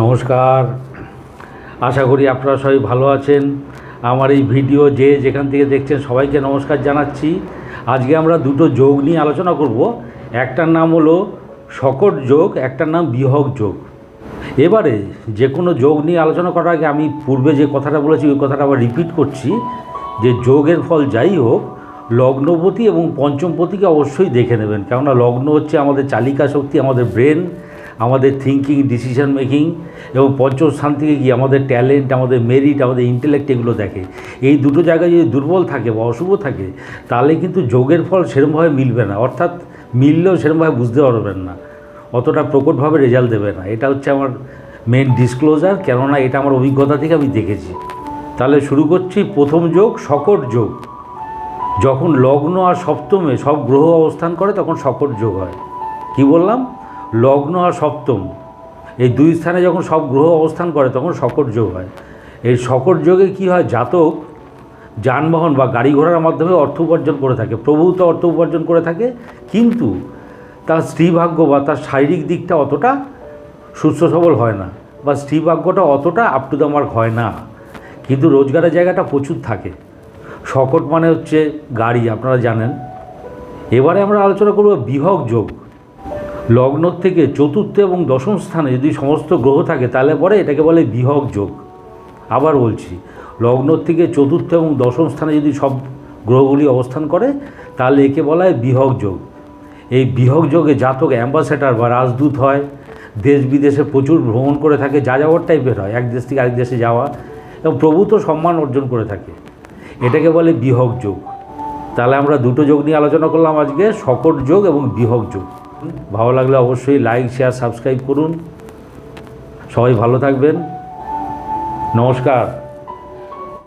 নমস্কার। আশা করি আপনারা সবাই ভালো আছেন। আমার এই ভিডিও যে যেখান থেকে দেখছেন সবাইকে নমস্কার জানাচ্ছি। আজকে আমরা দুটো যোগ নিয়ে আলোচনা করব। একটার নাম হলো শকট যোগ, একটার নাম বিহগ যোগ। এবারে যে কোনো যোগ নিয়ে আলোচনা করার আগে আমি পূর্বে যে কথাটা বলেছি, ওই কথাটা আবার রিপিট করছি। যে যোগের ফল যাই হোক, লগ্নপতি এবং পঞ্চমপতিকে অবশ্যই দেখে নেবেন। কেননা লগ্ন হচ্ছে আমাদের চালিকা শক্তি, আমাদের ব্রেন আমাদের থিঙ্কিং ডিসিশন মেকিং এবং পঞ্চম স্থান থেকে গিয়ে আমাদের ট্যালেন্ট আমাদের মেরিট আমাদের ইন্টেলেক্ট এগুলো দেখে। এই দুটো জায়গায় যদি দুর্বল থাকে বা অশুভ থাকে, তাহলে কিন্তু যোগের ফল সেরমভাবে মিলবে না। অর্থাৎ মিললেও সেরমভাবে বুঝতে পারবেন না। অতটা প্রকটভাবে রেজাল্ট দেবে না। এটা হচ্ছে আমার মেন ডিসক্লোজার কেননা এটা আমার অভিজ্ঞতা থেকে আমি দেখেছি। তাহলে শুরু করছি। প্রথম যোগ শকট যোগ। যখন লগ্ন আর সপ্তমে সব গ্রহ অবস্থান করে, তখন শকট যোগ হয়। কি বললাম? লগ্ন আর সপ্তম। এই দুই স্থানে যখন সব গ্রহ অবস্থান করে, তখন শকট যোগ হয়। এই শকট যোগে কি হয়? জাতক, যানবাহন বা গাড়ি ঘোড়ার মাধ্যমে অর্থ উপার্জন করে থাকে। প্রভূত অর্থ উপার্জন করে থাকে, কিন্তু তার স্ত্রীভাগ্য বা তার শারীরিক দিকটা অতটা সুস্থ সবল হয় না বা স্ত্রীভাগ্যটা অতটা আপ টু দ্য মার্ক হয় না। কিন্তু রোজগারের জায়গাটা প্রচুর থাকে। শকট মানে হচ্ছে গাড়ি, আপনারা জানেন। এবারে আমরা আলোচনা করব বিহগ যোগ। লগ্ন থেকে চতুর্থ এবং দশম স্থানে যদি সমস্ত গ্রহ থাকে, তাহলে পরে এটাকে বলে বিহগ যোগ। আবার বলছি, লগ্ন থেকে চতুর্থ এবং দশম স্থানে যদি সব গ্রহগুলি অবস্থান করে, তাহলে একে বলা হয় বিহগ যোগ। এই বিহগ যোগে জাতক অ্যাম্বাসেডার বা রাজদূত হয়, দেশ বিদেশে প্রচুর ভ্রমণ করে থাকে, যা যাওয়ার টাইপের হয়, এক দেশ থেকে আরেক দেশে যাওয়া, এবং প্রভূত সম্মান অর্জন করে থাকে। এটাকে বলে বিহগ যোগ। তাহলে আমরা দুটো যোগ নিয়ে আলোচনা করলাম আজকে শকট যোগ এবং বিহগ যোগ। ভালো লাগলে অবশ্যই লাইক শেয়ার সাবস্ক্রাইব করুন। সবাই ভালো থাকবেন। নমস্কার।